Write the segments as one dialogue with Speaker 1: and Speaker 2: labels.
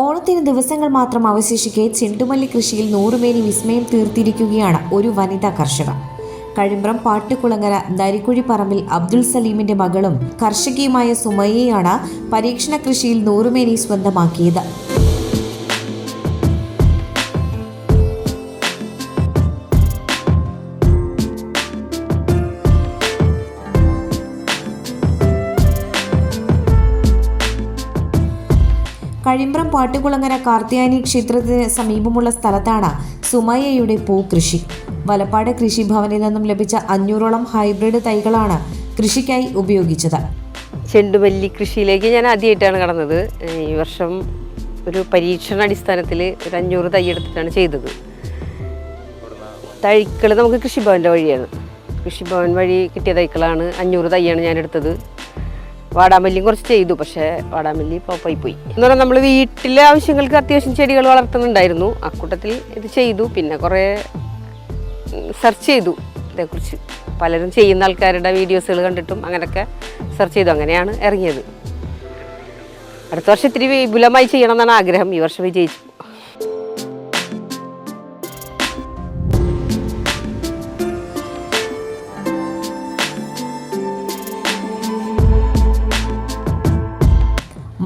Speaker 1: ഓണത്തിന് ദിവസങ്ങൾ മാത്രം അവശേഷിക്കെ ചെണ്ടുമല്ലി കൃഷിയിൽ നൂറുമേനി വിസ്മയം തീർത്തിരിക്കുകയാണ് ഒരു വനിതാ കർഷക. കഴിമ്പ്രം പാട്ടുകുളങ്ങര ദരിക്കുഴിപ്പറമ്പിൽ അബ്ദുൾ സലീമിന്റെ മകളും കർഷകിയുമായ സുമയ്യയാണ് പരീക്ഷണ കൃഷിയിൽ നൂറുമേനി സ്വന്തമാക്കിയത്. കഴിമ്പ്രം പാട്ടുകുളങ്ങര കാർത്തിയാനി ക്ഷേത്രത്തിന് സമീപമുള്ള സ്ഥലത്താണ് സുമയ്യയുടെ പൂക്കൃഷി വലപ്പാട് കൃഷിഭവനിൽ നിന്നും ലഭിച്ച അഞ്ഞൂറോളം ഹൈബ്രിഡ് തൈകളാണ് കൃഷിക്കായി ഉപയോഗിച്ചത്.
Speaker 2: ചെണ്ടുമല്ലി കൃഷിയിലേക്ക് ഞാൻ ആദ്യമായിട്ടാണ് കടന്നത്. ഈ വർഷം ഒരു പരീക്ഷണാടിസ്ഥാനത്തിൽ ഒരു അഞ്ഞൂറ് തൈ എടുത്തിട്ടാണ് ചെയ്തത്. തൈക്കൾ നമുക്ക് കൃഷിഭവന്റെ വഴിയാണ്. കൃഷിഭവൻ വഴി കിട്ടിയ തൈക്കളാണ് അഞ്ഞൂറ് തൈയാണ് ഞാൻ എടുത്തത്. വാടാമല്ലിയും കുറച്ച് ചെയ്തു പക്ഷേ വാടാമല്ലി പോപ്പായി പോയി എന്ന് പറഞ്ഞാൽ നമ്മൾ വീട്ടിലെ ആവശ്യങ്ങൾക്ക് അത്യാവശ്യം ചെടികൾ വളർത്തുന്നുണ്ടായിരുന്നു. അക്കൂട്ടത്തിൽ ഇത് ചെയ്തു പിന്നെ കുറേ സെർച്ച് ചെയ്തു ഇതേക്കുറിച്ച് പലരും ചെയ്യുന്ന ആൾക്കാരുടെ വീഡിയോസുകൾ കണ്ടിട്ടും അങ്ങനെയൊക്കെ സെർച്ച് ചെയ്തു അങ്ങനെയാണ് ഇറങ്ങിയത്. അടുത്ത വർഷം ഇത്തിരി വിപുലമായി ചെയ്യണം എന്നാണ് ആഗ്രഹം. ഈ വർഷം വിജയിച്ചു.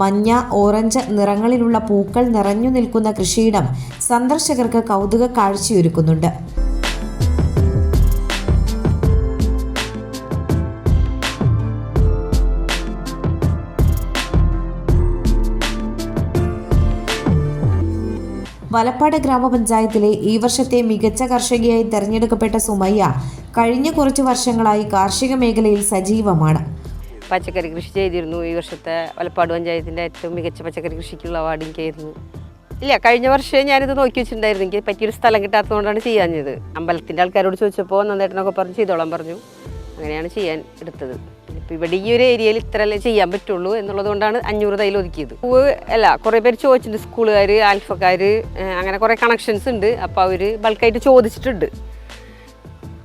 Speaker 1: മഞ്ഞ ഓറഞ്ച് നിറങ്ങളിലുള്ള പൂക്കൾ നിറഞ്ഞു നിൽക്കുന്ന കൃഷിയിടം സന്ദർശകർക്ക് കൗതുക കാഴ്ചയൊരുക്കുന്നുണ്ട് വലപ്പാട് ഗ്രാമപഞ്ചായത്തിലെ ഈ വർഷത്തെ മികച്ച കർഷകയായി തെരഞ്ഞെടുക്കപ്പെട്ട സുമയ്യ കഴിഞ്ഞ കുറച്ച് വർഷങ്ങളായി കാർഷിക മേഖലയിൽ സജീവമാണ്.
Speaker 2: പച്ചക്കറി കൃഷി ചെയ്തിരുന്നു ഈ വർഷത്തെ വലപ്പാട് പഞ്ചായത്തിന്റെ ഏറ്റവും മികച്ച പച്ചക്കറി കൃഷിക്കുള്ള അവാർഡ് എനിക്കായിരുന്നു ഇല്ല കഴിഞ്ഞ വർഷം ഞാനിത് നോക്കി വെച്ചിട്ടുണ്ടായിരുന്നു. എനിക്ക് പറ്റിയൊരു സ്ഥലം കിട്ടാത്തതുകൊണ്ടാണ് ചെയ്യാഞ്ഞത്. അമ്പലത്തിന്റെ ആൾക്കാരോട് ചോദിച്ചപ്പോൾ നന്നായിട്ടൊക്കെ പറഞ്ഞ് ചെയ്തോളാൻ പറഞ്ഞു. അങ്ങനെയാണ് ചെയ്യാൻ എടുത്തത്. ഇപ്പം ഇവിടെ ഈ ഒരു ഏരിയയിൽ ഇത്രയല്ലേ ചെയ്യാൻ പറ്റുള്ളൂ എന്നുള്ളത് കൊണ്ടാണ് അഞ്ഞൂറ് തൈൽ ഒതുക്കിയത്. പൂവ് അല്ല കുറേ പേര് ചോദിച്ചിട്ടുണ്ട് സ്കൂളുകാർ ആൽഫക്കാർ അങ്ങനെ കുറേ കണക്ഷൻസ് ഉണ്ട്. അപ്പോൾ അവർ ബൾക്കായിട്ട് ചോദിച്ചിട്ടുണ്ട്.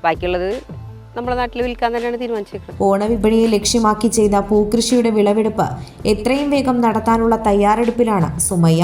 Speaker 2: ബാക്കിയുള്ളത് നമ്മുടെ നാട്ടിൽ വിൽക്കാൻ തന്നെയാണ് തീരുമാനിച്ചിരിക്കുന്നത്
Speaker 1: ഓണവിപണിയെ ലക്ഷ്യമാക്കി ചെയ്ത പൂക്കൃഷിയുടെ വിളവെടുപ്പ് എത്രയും വേഗം നടത്താനുള്ള തയ്യാറെടുപ്പിലാണ് സുമയ്യ.